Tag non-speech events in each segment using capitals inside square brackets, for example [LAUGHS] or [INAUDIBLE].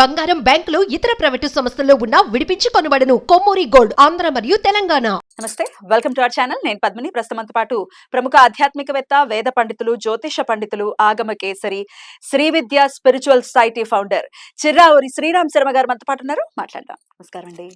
బంగారం బ్యాంకులు ఇతర ప్రైవేటు సంస్థల్లో ఉన్న విడిపించి కొనబడను. కొమ్మూరి గోల్డ్ ఆంధ్ర మరియు తెలంగాణ. నమస్తే వెల్కమ్ టు అవర్ ఛానల్. నేను పద్మిని. ప్రస్తుతంతో పాటు ప్రముఖ ఆధ్యాత్మికవేత్త వేద పండితులు జ్యోతిష పండితులు ఆగమ kesari Shri Vidya spiritual society founder Chirravuri Sriram Sharma garu మనతో పాటు ఉన్నారు. మాట్లాడదాం. నమస్కారం అండి.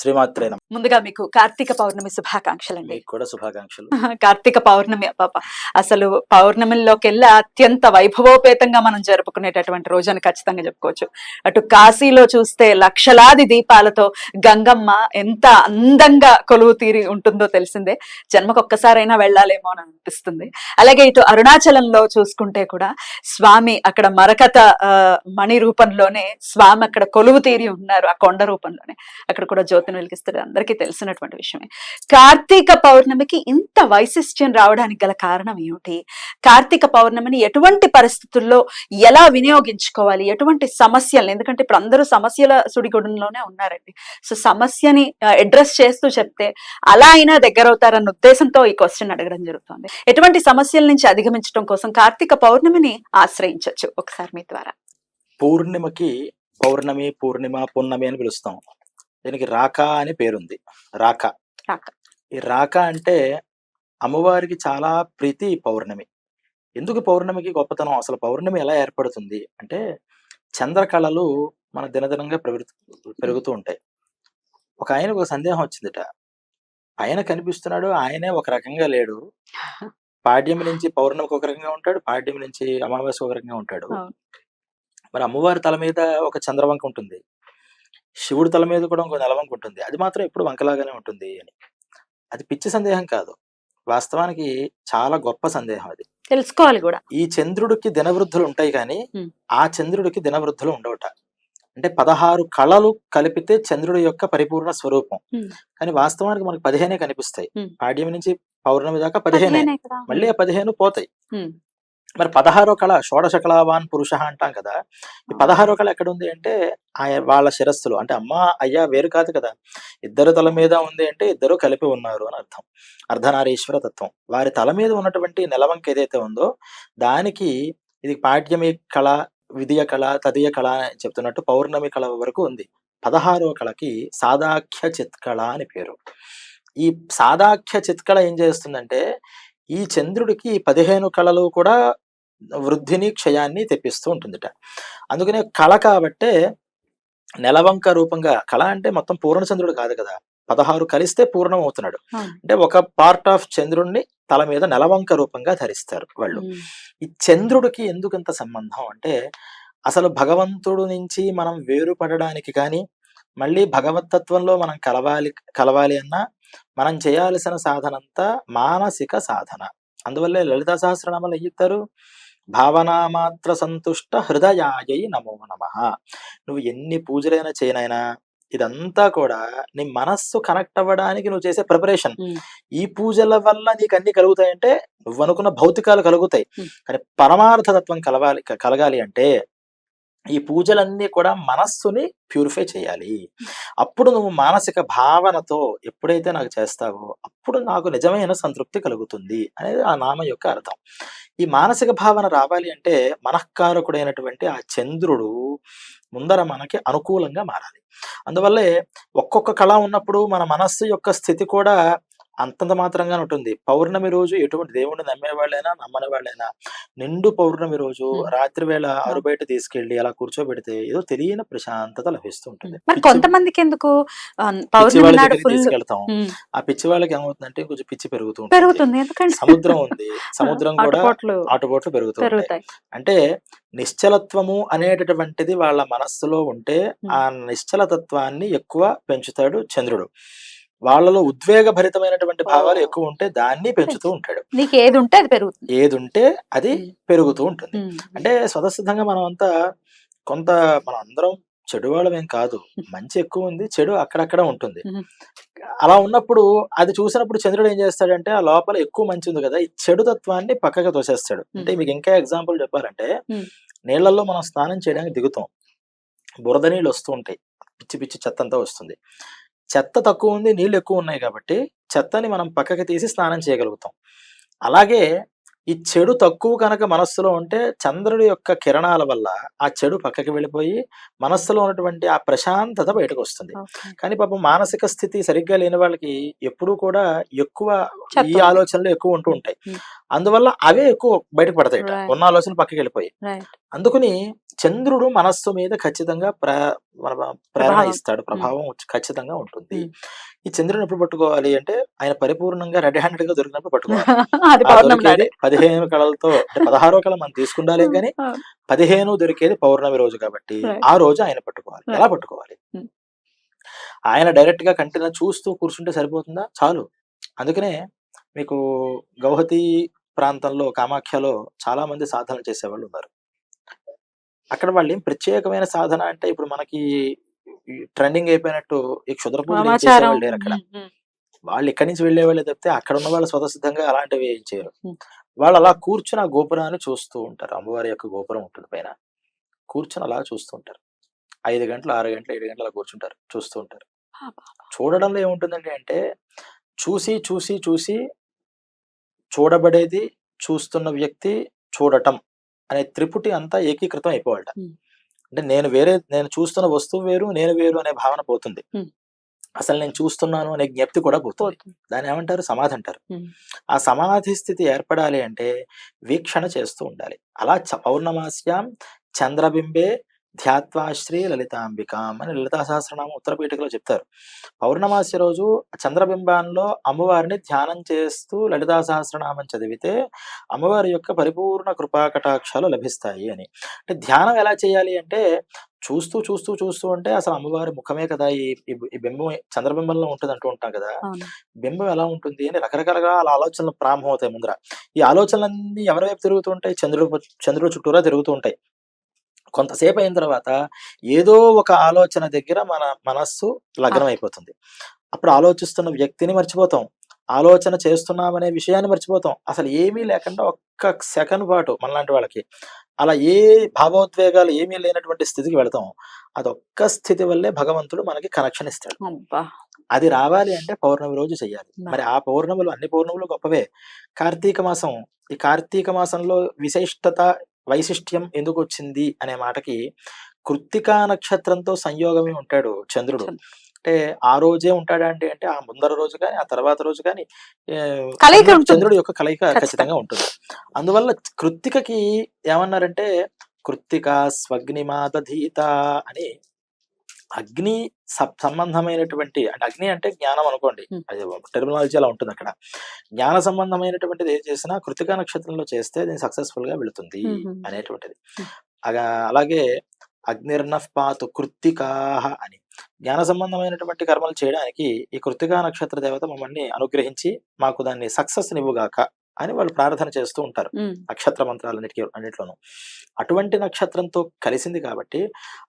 శ్రీమాత్రే నమ ముందుగా మీకు కార్తీక పౌర్ణమి శుభాకాంక్షలు అండి మీకు కూడా శుభాకాంక్షలు. [LAUGHS] కార్తీక పౌర్ణమి పాప అసలు పౌర్ణమిలోకి వెళ్ళి అత్యంత వైభవోపేతంగా మనం జరుపుకునేటటువంటి రోజు అని ఖచ్చితంగా చెప్పుకోవచ్చు. అటు కాశీలో చూస్తే లక్షలాది దీపాలతో గంగమ్మ ఎంత అందంగా కొలువు తీరి ఉంటుందో తెలిసిందే. జన్మకు ఒక్కసారైనా వెళ్ళాలేమో అని అనిపిస్తుంది. అలాగే ఇటు అరుణాచలంలో చూసుకుంటే కూడా స్వామి అక్కడ మరకత మణి రూపంలోనే స్వామి అక్కడ కొలువు తీరి ఉన్నారు ఆ కొండ రూపంలోనే. అక్కడ కూడా జ్యోతిని వెలిగిస్తారు అందరికీ తెలిసినటువంటి విషయమే. కార్తీక పౌర్ణమికి ఇంత వైశిష్ట్యం రావడానికి గల కారణం ఏమిటి? కార్తీక పౌర్ణమిని ఎటువంటి పరిస్థితుల్లో ఎలా వినియోగించుకోవాలి? ఎటువంటి సమస్యలు ఎందుకంటే ఇప్పుడు అందరూ సమస్యల సుడిగుడంలోనే ఉన్నారండి. సో సమస్యని అడ్రస్ చేస్తూ చెప్తే అలా అయినా దగ్గర అవుతారన్న ఉద్దేశంతో ఈ క్వశ్చన్ అడగడం జరుగుతుంది. ఎటువంటి సమస్యల నుంచి అధిగమించడం కోసం కార్తీక పౌర్ణమిని ఆశ్రయించవచ్చు ఒకసారి మీ ద్వారా. పూర్ణిమకి పౌర్ణమి పూర్ణిమ పున్నమి అని పిలుస్తాం. దీనికి రాక అని పేరుంది. రాక. రాక. ఈ రాక అంటే అమ్మవారికి చాలా ప్రీతి పౌర్ణమి. ఎందుకు పౌర్ణమికి గొప్పతనం? అసలు పౌర్ణమి ఎలా ఏర్పడుతుంది? అంటే చంద్రకళలు మన దినదినంగా పెరుగుతూ పెరుగుతూ ఉంటాయి. ఒక ఆయనకు ఒక సందేహం వచ్చిందిట. ఆయన కనిపిస్తున్నాడు ఆయనే ఒక రకంగా లేడు. పాడ్యమి నుంచి పౌర్ణమికి ఒక రకంగా ఉంటాడు పాడ్యమి నుంచి అమావాస్య ఒక రకంగా ఉంటాడు. మరి అమ్మవారి తల మీద ఒక చంద్రవంక ఉంటుంది. శివుడి తల మీద కూడా ఇంకో నెలవంక ఉంటుంది అది మాత్రం ఎప్పుడు వంకలాగానే ఉంటుంది అని అది పిచ్చి సందేహం కాదు వాస్తవానికి చాలా గొప్ప సందేహం అది తెలుసుకోవాలి కూడా ఈ చంద్రుడికి దినవృద్ధులు ఉంటాయి కానీ. ఆ చంద్రుడికి దినవృద్ధులు ఉండవట అంటే పదహారు కళలు కలిపితే చంద్రుడి యొక్క పరిపూర్ణ స్వరూపం. కానీ వాస్తవానికి మనకు పదిహేనే కనిపిస్తాయి. పాడ్యం నుంచి పౌర్ణమి దాకా పదిహేనే. మళ్ళీ ఆ పదిహేను పోతాయి. మరి పదహారో కళ షోడశ కళావాన్ పురుష అంటాం కదా. ఈ పదహారో కళ ఎక్కడ ఉంది అంటే ఆయన వాళ్ళ శిరస్సులు. అంటే అమ్మ అయ్యా వేరు కాదు కదా. ఇద్దరు తల మీద ఉంది అంటే ఇద్దరు కలిపి ఉన్నారు అని అర్థం. అర్ధనారీశ్వర తత్వం. వారి తల మీద ఉన్నటువంటి నెలవంక ఏదైతే ఉందో దానికి ఇది పాఠ్యమి కళ విధియ కళ తదియ కళ అని చెప్తున్నట్టు పౌర్ణమి కళ వరకు ఉంది. పదహారో కళకి సాదాఖ్య చిత్కళ అని పేరు. ఈ సాదాఖ్య చిత్కళ ఏం చేస్తుందంటే ఈ చంద్రుడికి పదిహేను కళలు కూడా వృద్ధిని క్షయాన్ని తెప్పిస్తూ ఉంటుందిట. అందుకనే కళ కాబట్టే నెలవంక రూపంగా కళ అంటే మొత్తం పూర్ణచంద్రుడు కాదు కదా. పదహారు కలిస్తే పూర్ణం అవుతున్నాడు. అంటే ఒక పార్ట్ ఆఫ్ చంద్రుడిని తల మీద నెలవంక రూపంగా ధరిస్తారు వాళ్ళు. ఈ చంద్రుడికి ఎందుకు ఇంత సంబంధం? అంటే అసలు భగవంతుడు నుంచి మనం వేరుపడడానికి కానీ మళ్ళీ భగవతత్వంలో మనం కలవాలి కలవాలి అన్నా మనం చేయాల్సిన సాధన అంతా మానసిక సాధన. అందువల్లే లలిత సహస్రనామాలు భావనా మాత్ర సంతుష్ట హృదయాయై నమో నమ. నువ్వు ఎన్ని పూజలైనా చేయనైనా ఇదంతా కూడా నీ మనస్సు కనెక్ట్ అవ్వడానికి నువ్వు చేసే ప్రిపరేషన్. ఈ పూజల వల్ల నీకు అన్ని కలుగుతాయంటే నువ్వు అనుకున్న భౌతికాలు కలుగుతాయి. కానీ పరమార్థతత్వం కలవాలి కలగాలి అంటే ఈ పూజలన్నీ కూడా మనస్సుని ప్యూరిఫై చేయాలి. అప్పుడు నువ్వు మానసిక భావనతో ఎప్పుడైతే నాకు చేస్తావో అప్పుడు నాకు నిజమైన సంతృప్తి కలుగుతుంది అనేది ఆ నామ యొక్క అర్థం. ఈ మానసిక భావన రావాలి అంటే మనఃకారకుడైనటువంటి ఆ చంద్రుడు ముందర మనకి అనుకూలంగా మారాలి. అందువల్లే ఒక్కొక్క కళ ఉన్నప్పుడు మన మనస్సు యొక్క స్థితి కూడా అంతంత మాత్రంగా ఉంటుంది. పౌర్ణమి రోజు ఎటువంటి దేవుణ్ణి నమ్మే వాళ్ళైనా నమ్మని వాళ్ళైనా నిండు పౌర్ణమి రోజు. రాత్రి వేళ ఆరు బయట తీసుకెళ్ళి అలా కూర్చోబెడితే ఏదో తెలియని ప్రశాంతత లభిస్తూ ఉంటుంది. మరి కొంతమందికి ఎందుకు తీసుకెళ్తాం. ఆ పిచ్చి వాళ్ళకి ఏమవుతుందంటే కొంచెం పిచ్చి పెరుగుతూ ఉంటుంది. పెరుగుతుంది. ఎందుకంటే సముద్రం ఉంది. సముద్రం కూడా ఆటుపోట్లు ఆటుపోట్లు పెరుగుతూ ఉంటాయి. పెరుగుతాయి. అంటే నిశ్చలత్వము అనేటటువంటిది వాళ్ళ మనస్సులో ఉంటే ఆ నిశ్చలతత్వాన్ని ఎక్కువ పెంచుతాడు చంద్రుడు. వాళ్ళలో ఉద్వేగభరితమైనటువంటి భావాలు. ఎక్కువ ఉంటే దాన్ని పెంచుతూ ఉంటాడు. నీకు ఏది ఉంటే అది పెరుగుతుంది. ఏది ఉంటే అది. పెరుగుతూ ఉంటుంది. అంటే స్వతసిద్ధంగా మనం అంతా కొంత మనం అందరం చెడు వాళ్ళమేం కాదు. [LAUGHS] మంచి ఎక్కువ ఉంది చెడు అక్కడక్కడ ఉంటుంది. అలా ఉన్నప్పుడు అది చూసినప్పుడు చంద్రుడు ఏం చేస్తాడంటే ఆ లోపల ఎక్కువ మంచి ఉంది కదా ఈ చెడు తత్వాన్ని పక్కగా తోసేస్తాడు. అంటే మీకు ఇంకా ఎగ్జాంపుల్ చెప్పాలంటే. నీళ్ళల్లో మనం స్నానం చేయడానికి దిగుతాం. బురద నీళ్ళు వస్తూ ఉంటాయి. పిచ్చి పిచ్చి చెత్త అంతా వస్తుంది. చెత్త తక్కువ ఉంది నీళ్ళు ఎక్కువ ఉన్నాయి కాబట్టి చెత్తని మనం పక్కకి తీసి స్నానం చేయగలుగుతాం అలాగే ఈ చెడు తక్కువ కనుక మనస్సులో ఉంటే చంద్రుడి యొక్క కిరణాల వల్ల ఆ చెడు పక్కకి వెళ్ళిపోయి మనస్సులో ఉన్నటువంటి ఆ ప్రశాంతత బయటకు వస్తుంది. కానీ పాపం మానసిక స్థితి సరిగ్గా లేని వాళ్ళకి ఎప్పుడూ కూడా ఎక్కువ ఈ. ఆలోచనలు ఎక్కువ ఉంటూ ఉంటాయి. అందువల్ల అవే ఎక్కువ బయటకు పడతాయి Right. ఉన్న ఆలోచనలు పక్కకి వెళ్ళిపోయి. అందుకని చంద్రుడు మనస్సు మీద ఖచ్చితంగా ప్ర ప్రేరణ. ఇస్తాడు ప్రభావం ఖచ్చితంగా ఉంటుంది ఉమ్. ఈ చంద్రుని ఎప్పుడు పట్టుకోవాలి అంటే ఆయన పరిపూర్ణంగా రెడ్ హ్యాండెడ్గా దొరికినప్పుడు పట్టుకోవాలి. [LAUGHS] పదిహేను కళలతో అంటే పదహారో కళ మనం తీసుకుండాలి కానీ ఆ, పదిహేను దొరికేది పౌర్ణమి రోజు కాబట్టి. ఆ రోజు ఆయన పట్టుకోవాలి. ఎలా పట్టుకోవాలి Hmm. ఆయన డైరెక్ట్గా కంటిన చూస్తూ కూర్చుంటే సరిపోతుందా చాలు అందుకనే మీకు గౌహతి ప్రాంతంలో కామాఖ్యలో చాలా మంది సాధనలు చేసేవాళ్ళు ఉన్నారు. అక్కడ వాళ్ళు ఏం ప్రత్యేకమైన సాధన అంటే ఇప్పుడు మనకి ట్రెండింగ్ అయిపోయినట్టు ఈ క్షుద్ర పూజలు చేసేవాళ్ళు లేరు అక్కడ. వాళ్ళు ఇక్కడి నుంచి వెళ్ళే వాళ్ళే తప్పితే అక్కడ ఉన్న వాళ్ళు స్వతసిద్ధంగా అలాంటివి ఏం చేయరు. వాళ్ళు అలా కూర్చుని ఆ గోపురాన్ని చూస్తూ ఉంటారు. అమ్మవారి యొక్క గోపురం ఉంటుంది పైన. కూర్చుని అలా చూస్తూ ఉంటారు. ఐదు గంటలు ఆరు గంటలు ఏడు గంటలు అలా కూర్చుంటారు చూస్తూ ఉంటారు. చూడడంలో ఏముంటుందండి అంటే చూసి చూసి చూసి చూడబడేది చూస్తున్న వ్యక్తి చూడటం అనే త్రిపుటి అంతా ఏకీకృతం అయిపోవాలట. అంటే నేను వేరే నేను చూస్తున్న వస్తువు వేరు నేను వేరు అనే భావన పోతుంది. అసలు నేను చూస్తున్నాను అనే జ్ఞప్తి కూడా పోతుంది. దాన్ని ఏమంటారు సమాధి అంటారు. ఆ సమాధి స్థితి ఏర్పడాలి అంటే వీక్షణ చేస్తూ ఉండాలి అలా చ- పౌర్ణమాస్యాం చంద్రబింబే ధ్యాత్వాశ్రీ లలితాంబికాం అని లలితా సహస్రనామం ఉత్తరపీఠికలో చెప్తారు. పౌర్ణమాసి రోజు అమ్మవారిని అమ్మవారిని ధ్యానం చేస్తూ లలితా సహస్రనామం చదివితే అమ్మవారి యొక్క పరిపూర్ణ కృపా కటాక్షాలు లభిస్తాయి అని. అంటే ధ్యానం ఎలా చేయాలి అంటే చూస్తూ చూస్తూ చూస్తూ ఉంటే అసలు అమ్మవారి ముఖమే కదా ఈ ఈ- బింబం చంద్రబింబంలో ఉంటుంది అంటూ ఉంటాం కదా. బింబం ఎలా ఉంటుంది అని రకరకాలుగా అలా ఆలోచనలు ప్రారంభం అవుతాయి ముందర. ఈ ఆలోచనలన్నీ ఎవరి వైపు తిరుగుతూ ఉంటాయి? చంద్రుడు చంద్రుడు చుట్టూరా తిరుగుతూ ఉంటాయి. కొంతసేపు అయిన తర్వాత ఏదో ఒక ఆలోచన దగ్గర మన మనస్సు లగ్నం అయిపోతుంది అప్పుడు ఆలోచిస్తున్న వ్యక్తిని మర్చిపోతాం. ఆలోచన చేస్తున్నామనే విషయాన్ని మర్చిపోతాం. అసలు ఏమీ లేకుండా ఒక్క సెకండ్ పాటు మనలాంటి వాళ్ళకి అలా ఏ భావోద్వేగాలు ఏమీ లేనటువంటి స్థితికి వెళతాం. అదొక్క స్థితి వల్లే భగవంతుడు మనకి కనెక్షన్ ఇస్తాడు. అది రావాలి అంటే పౌర్ణమి రోజు చెయ్యాలి. నా. మరి ఆ పౌర్ణములు అన్ని పౌర్ణములు గొప్పవే. కార్తీక మాసం ఈ కార్తీక మాసంలో విశిష్టత వైశిష్ట్యం ఎందుకు వచ్చింది అనే మాటకి కృత్తికా నక్షత్రంతో సంయోగమే ఉంటాడు చంద్రుడు. అంటే ఆ రోజే ఉంటాడా అంటే అంటే ఆ ముందర రోజు కానీ ఆ తర్వాత రోజు కానీ చంద్రుడు- యొక్క కలయిక ఖచ్చితంగా. ఖచ్చితంగా ఉంటుంది అందువల్ల కృత్తికకి ఏమన్నారంటే కృత్తిక స్వగ్నిమాదధీత అని అగ్ని సంబంధమైనటువంటి అంటే అగ్ని అంటే జ్ఞానం అనుకోండి. అది టెర్మినాలజీ అలా ఉంటుంది అక్కడ జ్ఞాన సంబంధమైనటువంటిది ఏది చేసినా కృతికా నక్షత్రంలో చేస్తే అది సక్సెస్ఫుల్గా వెళుతుంది. అనేటువంటిది. అగా అలాగే అగ్నిర్నఫ్ పాతు కృత్తికాహ అని జ్ఞాన సంబంధమైనటువంటి కర్మలు చేయడానికి ఈ కృత్తికా నక్షత్ర దేవత మమ్మల్ని అనుగ్రహించి మాకు దాన్ని సక్సెస్ నివ్వుగాక అని వాళ్ళు ప్రార్థన చేస్తూ ఉంటారు నక్షత్ర మంత్రాలన్నిటికీ అన్నిట్లోనూ అటువంటి నక్షత్రంతో కలిసింది కాబట్టి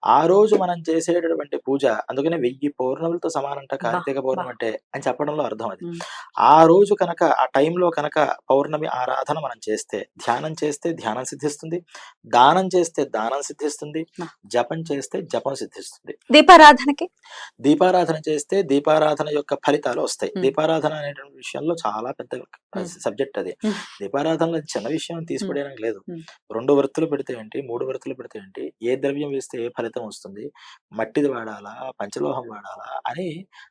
ఆ రోజు మనం చేసేటటువంటి పూజ అందుకనే వెయ్యి పౌర్ణములతో సమానంట కార్తీక పౌర్ణమి అంటే అని చెప్పడంలో అర్థం అది. ఆ రోజు కనుక ఆ టైంలో కనుక పౌర్ణమి ఆరాధన మనం చేస్తే ధ్యానం చేస్తే ధ్యానం సిద్ధిస్తుంది దానం చేస్తే దానం సిద్ధిస్తుంది. జపం చేస్తే జపం సిద్ధిస్తుంది దీపారాధనకి దీపారాధన చేస్తే దీపారాధన యొక్క ఫలితాలు వస్తాయి. దీపారాధన అనేటువంటి విషయంలో చాలా పెద్ద. సబ్జెక్ట్ అది. దీపారాధనలో చిన్న విషయం తీసిపడేయడానికి లేదు. రెండు వృత్తులు పెడితే ఏంటి? మూడు వృత్తులు పెడితే ఏంటి? ఏ ద్రవ్యం వేస్తే ఏ ఫలితం వస్తుంది? మట్టిది వాడాలా? పంచలోహం వాడాలా? అని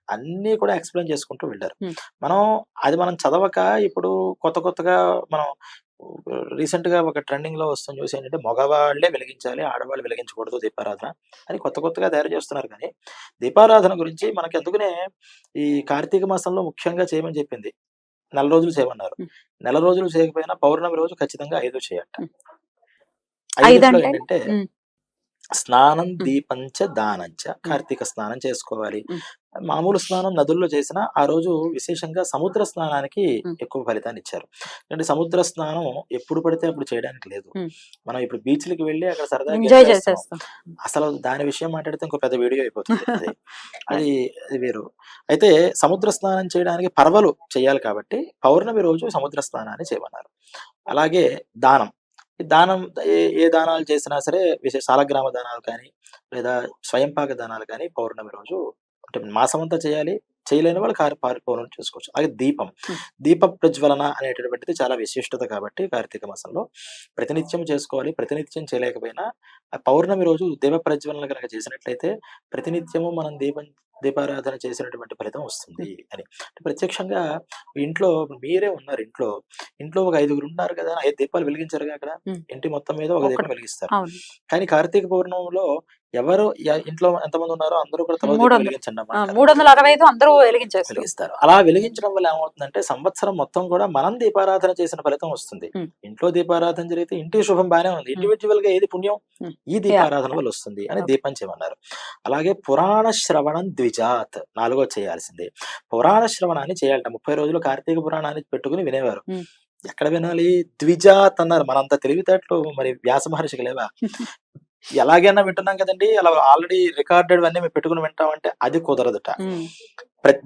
అన్నీ కూడా ఎక్స్ప్లెయిన్ చేసుకుంటూ వెళ్ళారు. మనం అది మనం చదవక ఇప్పుడు కొత్త కొత్తగా మనం రీసెంట్గా ఒక ట్రెండింగ్లో వస్తుంది చూసి ఏంటంటే మగవాళ్ళే వెలిగించాలి ఆడవాళ్ళు వెలిగించకూడదు దీపారాధన అని కొత్త కొత్తగా తయారు చేస్తున్నారు కానీ దీపారాధన గురించి మనకి ఎందుకనే ఈ కార్తీక మాసంలో ముఖ్యంగా చేయమని చెప్పింది. నెల రోజులు చేయమన్నారు మ్. నెల రోజులు చేయకపోయినా పౌర్ణమి రోజు ఖచ్చితంగా ఐదు? ఏంటంటే ఉమ్. స్నానం దీపంచ దానంచ కార్తీక స్నానం చేసుకోవాలి. మామూలు స్నానం నదుల్లో చేసిన ఆ రోజు విశేషంగా సముద్ర స్నానానికి. ఎక్కువ ఫలితాన్ని ఇచ్చారు. అంటే సముద్ర స్నానం ఎప్పుడు పడితే అప్పుడు చేయడానికి లేదు. మనం ఇప్పుడు బీచ్లకి వెళ్ళి అక్కడ సరదాగా అసలు దాని విషయం మాట్లాడితే ఇంకో పెద్ద వీడియో అయిపోతుంది. అది. [LAUGHS] అది వేరు. అయితే సముద్ర స్నానం చేయడానికి పర్వలు చేయాలి కాబట్టి పౌర్ణమి రోజు సముద్ర స్నానాన్ని చేయమన్నారు. అలాగే దానం. దానం ఏ ఏ దానాలు చేసినా సరే విశేష సాలగ్రామ దానాలు కానీ లేదా స్వయంపాక దానాలు కానీ పౌర్ణమి రోజు అంటే మాసం అంతా చేయాలి. చేయలేని వాళ్ళు కార్ పౌర్ణమి చేసుకోవచ్చు. అలాగే దీపం. దీప ప్రజ్వలన అనేటటువంటిది చాలా విశిష్టత కాబట్టి కార్తీక మాసంలో ప్రతినిత్యం చేసుకోవాలి. ప్రతినిత్యం చేయలేకపోయినా పౌర్ణమి రోజు దీప ప్రజ్వలన కనుక చేసినట్లయితే ప్రతినిత్యము మనం దీపం దీపారాధన చేసినటువంటి ఫలితం వస్తుంది అని. ప్రత్యక్షంగా ఇంట్లో మీరే ఉన్నారు ఇంట్లో. ఇంట్లో ఒక ఐదుగురు ఉన్నారు కదా ఐదు దీపాలు వెలిగించారుగా అక్కడ. ఇంటి మొత్తం మీద ఒక దీపం. వెలిగిస్తారు. కానీ కార్తీక పౌర్ణమిలో ఎవరు ఇంట్లో ఎంతమంది ఉన్నారో అందరూ కూడా తలో. వెలిగించండి. మూడు వందల అరవై ఐదు అందరూ వెలిగించేస్తారు. వెలిగిస్తారు. అలా వెలిగించడం వల్ల ఏమవుతుందంటే సంవత్సరం మొత్తం కూడా మనం దీపారాధన చేసిన ఫలితం వస్తుంది. ఇంట్లో దీపారాధన జరిగితే ఇంటి శుభం బానే ఉంది. ఇండివిజువల్గా ఏది పుణ్యం. ఈ దీపారాధన వల్ల వస్తుంది అని. దీపం చేయమన్నారు. అలాగే పురాణ శ్రవణం ద్విజాత్ నాలుగో చేయాల్సిందే. పురాణ శ్రవణాన్ని చేయాలట. ముప్పై రోజులు కార్తీక పురాణాన్ని పెట్టుకుని వినేవారు. ఎక్కడ వినాలి? ద్విజాత్ అన్నారు. మనంత తెలివితేటలు మరి వ్యాస మహర్షికి లేవా? [LAUGHS] ఎలాగైనా వింటున్నాం కదండి. అలా ఆల్రెడీ రికార్డెడ్ అన్ని మేము పెట్టుకుని వింటామంటే అది కుదరదుట.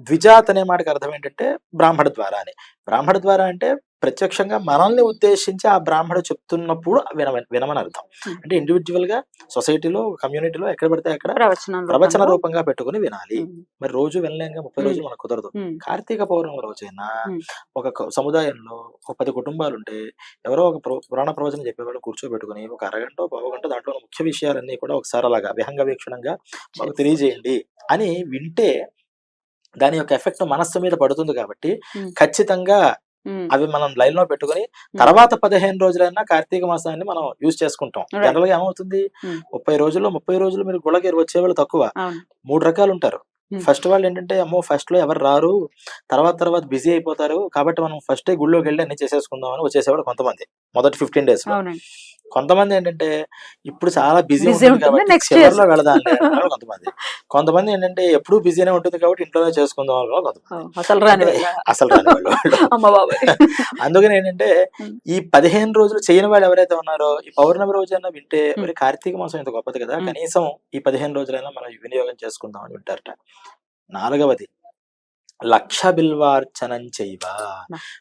ద్విజాత్ అనే మాటకి అర్థం ఏంటంటే బ్రాహ్మణ ద్వారా అని బ్రాహ్మణ ద్వారా అంటే ప్రత్యక్షంగా మనల్ని ఉద్దేశించి ఆ బ్రాహ్మడు చెప్తున్నప్పుడు విన వినమని అర్థం. అంటే ఇండివిజువల్గా సొసైటీలో కమ్యూనిటీలో ఎక్కడ పడితే అక్కడ ప్రవచనం. రూపంగా పెట్టుకుని వినాలి మరి రోజు వినలేంగా ముప్పై. రోజులు మనకు కుదరదు కార్తీక పౌర్ణమి రోజైనా. ఒక సముదాయంలో ఒక పది కుటుంబాలు ఉంటే ఎవరో ఒక ప్ర- పురాణ ప్రవచనం చెప్పేవాళ్ళు కూర్చోబెట్టుకుని ఒక అరగంట పావు గంట దాంట్లో ముఖ్య విషయాలన్నీ కూడా ఒకసారి అలాగా విహంగ వీక్షణంగా మాకు తెలియజేయండి అని వింటే దాని యొక్క ఎఫెక్ట్ మనస్సు మీద పడుతుంది కాబట్టి. ఖచ్చితంగా అవి మనం లైన్లో పెట్టుకుని తర్వాత పదిహేను రోజులైనా కార్తీక మాసాన్ని మనం యూజ్ చేసుకుంటాం. జనరల్గా ఏమవుతుంది. ముప్పై రోజుల్లో ముప్పై రోజులు మీరు గుళ్ళకి వచ్చే వాళ్ళు తక్కువ మూడు రకాలు ఉంటారు. ఫస్ట్ వాళ్ళు ఏంటంటే అమ్మో ఫస్ట్లో ఎవరు రారు తర్వాత తర్వాత బిజీ అయిపోతారు కాబట్టి మనం ఫస్ట్ గుళ్ళోకి వెళ్ళి అన్ని చేసేసుకుందాం అని వచ్చేసేవాడు కొంతమంది మొదటి ఫిఫ్టీన్ డేస్లో కొంతమంది ఏంటంటే ఇప్పుడు చాలా బిజీ ఉంటుంది కాబట్టి చివరిలో వెళదాం [LAUGHS] కొంతమంది కొంతమంది ఏంటంటే ఎప్పుడు బిజీనే ఉంటుంది కాబట్టి ఇంట్లోనే చేసుకుందాం కొంతమంది ఓ, అసలు రాని వెళ్ళ. అసలు రాని వాళ్ళు [LAUGHS] వాళ్ళు. [LAUGHS] అందుకని ఏంటంటే. ఈ పదిహేను రోజులు చేయని వాళ్ళు ఎవరైతే ఉన్నారో ఈ పౌర్ణమి రోజైనా వింటే Hmm. మరి కార్తీక మాసం ఇంత గొప్పది కదా. కనీసం ఈ పదిహేను రోజులైనా మనం వినియోగం చేసుకుందాం అని వింటారట నాలుగవది. లక్ష బిల్వార్చనం చేయవ.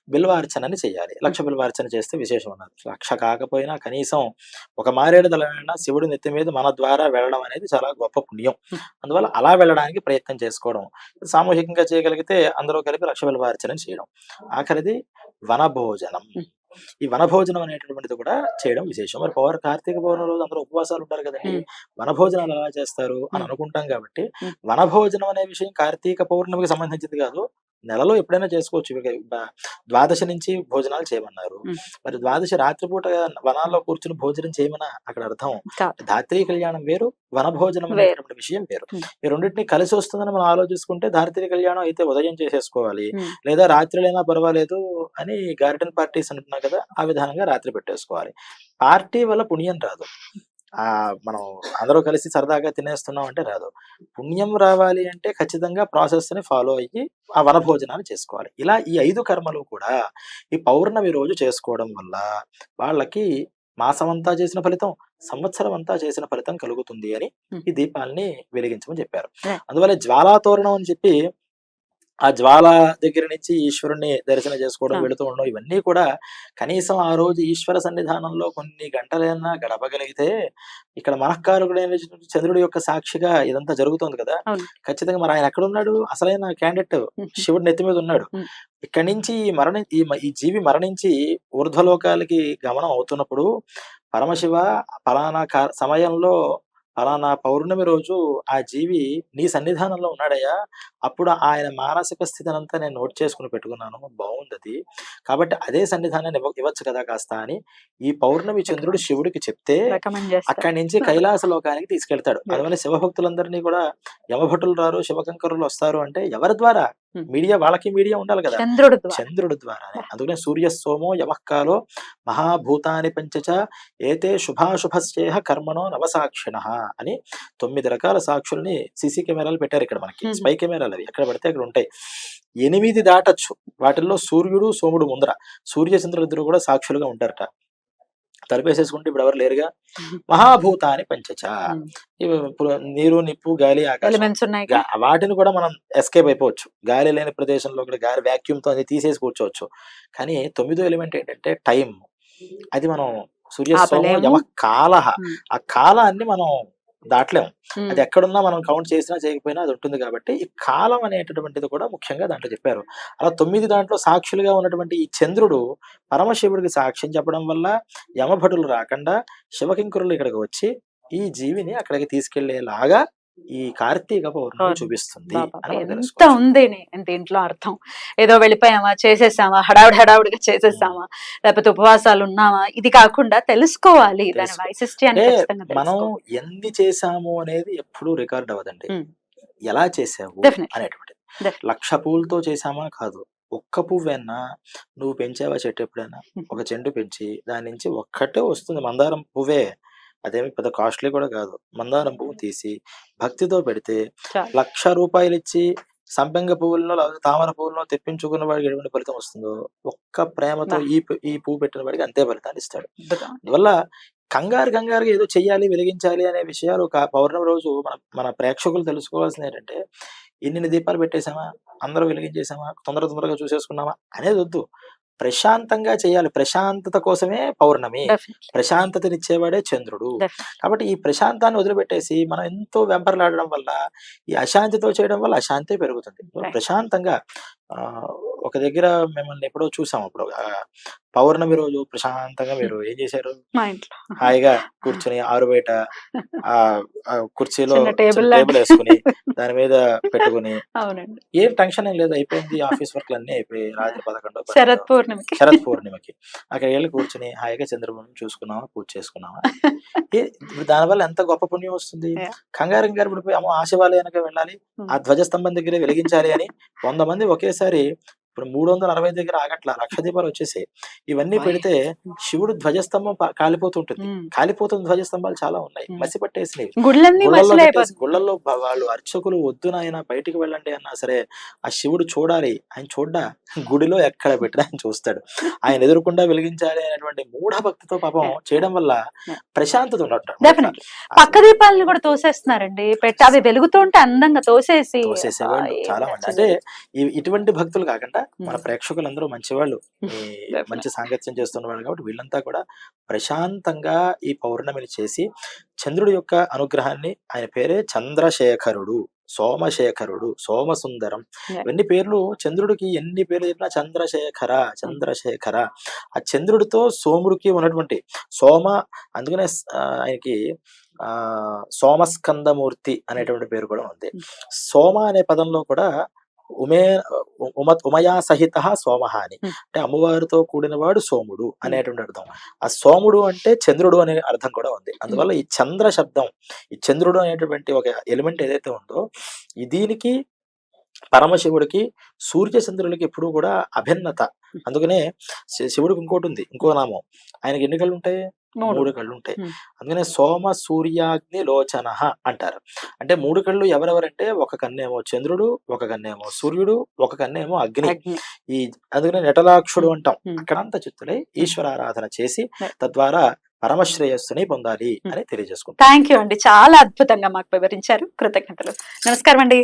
బిల్వార్చనని చేయాలి లక్ష బిల్వార్చన చేస్తే విశేషం ఉన్నది. లక్ష కాకపోయినా కనీసం ఒక మారేడు దళమైనా శివుడి నెత్తి మీద మన ద్వారా వెళ్ళడం అనేది చాలా గొప్ప పుణ్యం. అందువల్ల అలా వెళ్ళడానికి ప్రయత్నం చేసుకోవడం. సామూహికంగా చేయగలిగితే అందరూ కలిపి లక్ష బిల్వార్చన చేయడం ఆఖరిది వనభోజనం. ఈ వనభోజనం అనేటటువంటిది కూడా చేయడం విశేషం మరి పౌర కార్తీక పౌర్ణమి రోజు అందరూ ఉపవాసాలు ఉంటారు కదండి. వనభోజనాలు ఎలా చేస్తారు అని. అనుకుంటాం కాబట్టి. వనభోజనం అనే విషయం కార్తీక పౌర్ణమికి సంబంధించింది కాదు నెలలో ఎప్పుడైనా చేసుకోవచ్చు ద్వాదశి నుంచి భోజనాలు చేయమన్నారు. మరి ద్వాదశి రాత్రిపూట వనాల్లో కూర్చుని భోజనం చేయమన్నా అక్కడ అర్థం. ధాత్రీ కళ్యాణం వేరు వనభోజనం వేరు. అనేటువంటి విషయం వేరు. ఈ రెండింటిని కలిసి వస్తుందని మనం ఆలోచించుకుంటే ధాత్రీ కళ్యాణం అయితే ఉదయం చేసేసుకోవాలి లేదా రాత్రిలైనా పర్వాలేదు అని గార్డెన్ పార్టీస్ అంటున్నాం కదా ఆ విధానంగా రాత్రి పెట్టేసుకోవాలి పార్టీ వల్ల పుణ్యం రాదు ఆ మనం అందరూ కలిసి సరదాగా తినేస్తున్నాం అంటే రాదు పుణ్యం రావాలి అంటే ఖచ్చితంగా ప్రాసెస్ని ఫాలో అయ్యి ఆ వనభోజనాన్ని చేసుకోవాలి ఇలా ఈ ఐదు కర్మలు కూడా ఈ పౌర్ణమి రోజు చేసుకోవడం వల్ల వాళ్ళకి మాసం అంతా చేసిన ఫలితం సంవత్సరం అంతా చేసిన ఫలితం కలుగుతుంది అని. ఈ దీపాలని వెలిగించమని చెప్పారు. అందువల్ల జ్వాలా తోరణం అని చెప్పి ఆ జ్వాల దగ్గర నుంచి ఈశ్వరుణ్ణి దర్శనం చేసుకోవడం. వెళుతూ ఉండడం ఇవన్నీ కూడా కనీసం ఆ రోజు ఈశ్వర సన్నిధానంలో కొన్ని గంటలైనా గడపగలిగితే ఇక్కడ మనఃకారకుడైన చంద్రుడి యొక్క సాక్షిగా ఇదంతా జరుగుతుంది కదా. ఖచ్చితంగా మరి ఆయన ఎక్కడ ఉన్నాడు అసలైన క్యాండిడేట్ శివుడి నెత్తి మీద ఉన్నాడు. ఇక్కడి నుంచి ఈ మరణి ఈ జీవి మరణించి ఊర్ధ్వలోకాలకి గమనం అవుతున్నప్పుడు పరమశివ ఫలానా కా- సమయంలో ఫలానా పౌర్ణమి రోజు ఆ జీవి నీ సన్నిధానంలో ఉన్నాడయ్యా. అప్పుడు ఆయన మానసిక స్థితిని అంతా నేను నోట్ చేసుకుని పెట్టుకున్నాను. బాగుంది అది కాబట్టి అదే సన్నిధానాన్ని ఇవ్వ ఇవ్వచ్చు కదా కాస్త అని ఈ పౌర్ణమి చంద్రుడు శివుడికి చెప్తే అక్కడి నుంచి కైలాస లోకానికి తీసుకెళ్తాడు. [LAUGHS] అందువల్ల శివభక్తులందరినీ కూడా యమభటులు రారు శివకంకరులు వస్తారు అంటే ఎవరి ద్వారా. మీడియా వాళ్ళకి మీడియా ఉండాలి కదా. చంద్రుడు ద్వారా. చంద్రుడి ద్వారానే అందుకనే సూర్య సోమో యమకాలో మహాభూతాని పంచచ ఏతే శుభాశుభస్యేహ కర్మణో నవసాక్షిణ అని తొమ్మిది రకాల సాక్షుల్ని సీసీ కెమెరాలు పెట్టారు ఇక్కడ మనకి. స్పై కెమెరాలు అవి ఎక్కడ పడితే అక్కడ ఉంటాయి. ఎనిమిది దాటచ్చు. వాటిల్లో సూర్యుడు సోముడు ముందర. సూర్య చంద్రులు ఇద్దరు కూడా సాక్షులుగా ఉంటారట. తలిపేసేసుకుంటే ఇప్పుడు ఎవరు లేరుగా? [LAUGHS] Mhm. మహాభూతాని పంచచ నీరు నిప్పు గాలి ఆకాశం. వాటిని కూడా మనం ఎస్కేప్ అయిపోవచ్చు. గాలి లేని ప్రదేశంలో కూడా గాలి vacuum తో అది తీసేసి కూర్చోవచ్చు. కానీ తొమ్మిదో ఎలిమెంట్ ఏంటంటే టైం అది మనం సూర్య సోమ. యమ కాల. ఆ కాలాన్ని మనం దాటలేము. అది ఎక్కడున్నా మనం కౌంట్ చేసినా చేయకపోయినా అది ఉంటుంది కాబట్టి ఈ కాలం అనేటటువంటిది కూడా ముఖ్యంగా దాంట్లో చెప్పారు అలా తొమ్మిది దాంట్లో సాక్షులుగా ఉన్నటువంటి ఈ చంద్రుడు పరమశివుడికి సాక్ష్యం చెప్పడం వల్ల యమభటులు రాకుండా శివకింకరులు ఇక్కడికి వచ్చి ఈ జీవిని అక్కడికి తీసుకెళ్ళేలాగా ఈ కార్తీక పౌర్ణమి. చూపిస్తుంది ఎంత. ఉంది దీంట్లో అర్థం ఏదో వెళ్ళిపోయామా చేసేసామా హడావుడి హడావుడిగా చేసేసామా లేకపోతే ఉపవాసాలు ఉన్నామా ఇది కాకుండా తెలుసుకోవాలి దాని వైశిష్ట్యాన్ని మనం. ఎన్ని చేసాము అనేది ఎప్పుడు రికార్డ్ అవ్వదండి. ఎలా చేసావు. అనేటువంటిది. లక్ష పువ్వులతో చేసామా కాదు ఒక్క పువ్వైనా నువ్వు పెంచావా చెట్టు ఎప్పుడైనా. ఒక చెండు పెంచి దాని నుంచి ఒక్కటే వస్తుంది మందారం పువ్వే అదేమి పెద్ద కాస్ట్లీ కూడా కాదు మందారం పువ్వు తీసి భక్తితో పెడితే. లక్ష రూపాయలు ఇచ్చి సంపెంగ పువ్వులను లేదా తామర పువ్వులను తెప్పించుకున్న వాడికి ఎటువంటి ఫలితం వస్తుందో ఒక్క ప్రేమతో. ఈ ఈ పువ్వు పెట్టిన వాడికి అంతే ఫలితాన్ని ఇస్తాడు. అందువల్ల కంగారు కంగారుగా ఏదో చెయ్యాలి వెలిగించాలి అనే విషయాలు కా- పౌర్ణమి రోజు మన మన ప్రేక్షకులు తెలుసుకోవాల్సింది ఏంటంటే ఇన్ని దీపాలు పెట్టేశామా అందరూ వెలిగించేసామా తొందర తొందరగా చూసేసుకున్నామా అనేది వద్దు ప్రశాంతంగా చేయాలి ప్రశాంతత కోసమే పౌర్ణమి. ప్రశాంతతనిచ్చేవాడే చంద్రుడు. కాబట్టి ఈ ప్రశాంతాన్ని వదిలిపెట్టేసి మనం ఎంతో వెంపర్లాడడం వల్ల ఈ అశాంతితో చేయడం వల్ల అశాంతి పెరుగుతుంది. ప్రశాంతంగా ఆ, ఒక దగ్గర మిమ్మల్ని ఎప్పుడో చూసాం అప్పుడు. పౌర్ణమి రోజు ప్రశాంతంగా మీరు ఏం చేశారు? హాయిగా కూర్చుని ఆరు బయట ఆ కుర్చీలో టేబుల్ వేసుకుని దాని మీద పెట్టుకుని ఏం టెన్షన్ ఏం లేదు. అయిపోయింది ఆఫీస్ వర్క్లు అన్ని అయిపోయి రాత్రి పదకొండు శరత్. పూర్ణిమకి. శరత్ పూర్ణిమకి. అక్కడ వెళ్ళి కూర్చుని హాయిగా చంద్రబాబు చూసుకున్నామా పూజ చేసుకున్నామా? దానివల్ల ఎంత గొప్ప పుణ్యం వస్తుంది. కంగారు కంగారు పడిపోయి అమ్మో ఆశవాలయానికి వెళ్ళాలి. ఆ ధ్వజస్తంభం దగ్గర వెలిగించాలి అని వంద మంది ఒకేసారి ఇప్పుడు మూడు వందల అరవై దగ్గర ఆగట్ల లక్ష దీపాలు వచ్చేసాయి ఇవన్నీ? పెడితే శివుడు ధ్వజస్తంభం కాలిపోతుంటుంది. కాలిపోతున్న ధ్వజస్తంభాలు చాలా ఉన్నాయి. మసి పట్టేసినవి గుళ్ళల్లో వాళ్ళు అర్చకులు వద్దు నాయన బయటికి వెళ్ళండి అన్నా సరే ఆ శివుడు చూడాలి ఆయన చూడ్డా గుడిలో ఎక్కడ పెట్టినా ఆయన చూస్తాడు ఆయన ఎదురుకుండా వెలిగించాలి అనేటువంటి మూఢ భక్తితో పాపం. చేయడం వల్ల. ప్రశాంతత ఉండట. పక్క దీపాలను కూడా తోసేస్తున్నారండి పెట్టి అవి వెలుగుతూ ఉంటే అందంగా తోసేసి తోసేసేవాళ్ళు చాలా మంది. అంటే ఇటువంటి భక్తులు కాకుండా మన. ప్రేక్షకులందరూ మంచివాళ్ళు. మంచి సాంగత్యం చేస్తున్న వాళ్ళు కాబట్టి వీళ్ళంతా కూడా ప్రశాంతంగా ఈ పౌర్ణమిని చేసి చంద్రుడి యొక్క అనుగ్రహాన్ని ఆయన పేరే చంద్రశేఖరుడు సోమశేఖరుడు సోమసుందరం. ఇవన్నీ పేర్లు చంద్రుడికి ఎన్ని పేర్లు చెప్పినా చంద్రశేఖర చంద్రశేఖర ఆ చంద్రుడితో సోముడికి ఉన్నటువంటి సోమ అందుకనే ఆయనకి ఆ సోమస్కందమూర్తి అనేటువంటి పేరు కూడా ఉంది సోమ అనే పదంలో కూడా ఉమే ఉమ ఉమయా సహిత సోమహ అని Hmm. అంటే అమ్మవారితో కూడినవాడు సోముడు అనేటువంటి అర్థం ఆ సోముడు అంటే చంద్రుడు అనే అర్థం కూడా ఉంది అందువల్ల ఈ చంద్ర శబ్దం ఈ చంద్రుడు అనేటువంటి ఒక ఎలిమెంట్ ఏదైతే ఉందో ఈ దీనికి పరమశివుడికి సూర్య చంద్రులకి ఎప్పుడూ కూడా అభిన్నత అందుకనే శివుడికి ఇంకోటి ఉంది ఇంకో నామం ఆయనకి ఎన్ని కళ్ళు ఉంటాయి మూడు. కళ్ళు ఉంటాయి. అందుకనే సోమ సూర్యాగ్ని లోచన అంటారు అంటే మూడు కళ్ళు ఎవరెవరంటే ఒక కన్నేమో చంద్రుడు ఒక కన్నేమో సూర్యుడు ఒక కన్నేమో అగ్ని. ఈ అందుకనే నటలాక్షుడు అంటాం. అక్కడంతా చిత్తులై ఈశ్వరారాధన చేసి. తద్వారా పరమశ్రేయస్సుని పొందాలి. అని తెలియజేసుకుంటాం థ్యాంక్ యూ అండి చాలా అద్భుతంగా మాకు వివరించారు కృతజ్ఞతలు నమస్కారం అండి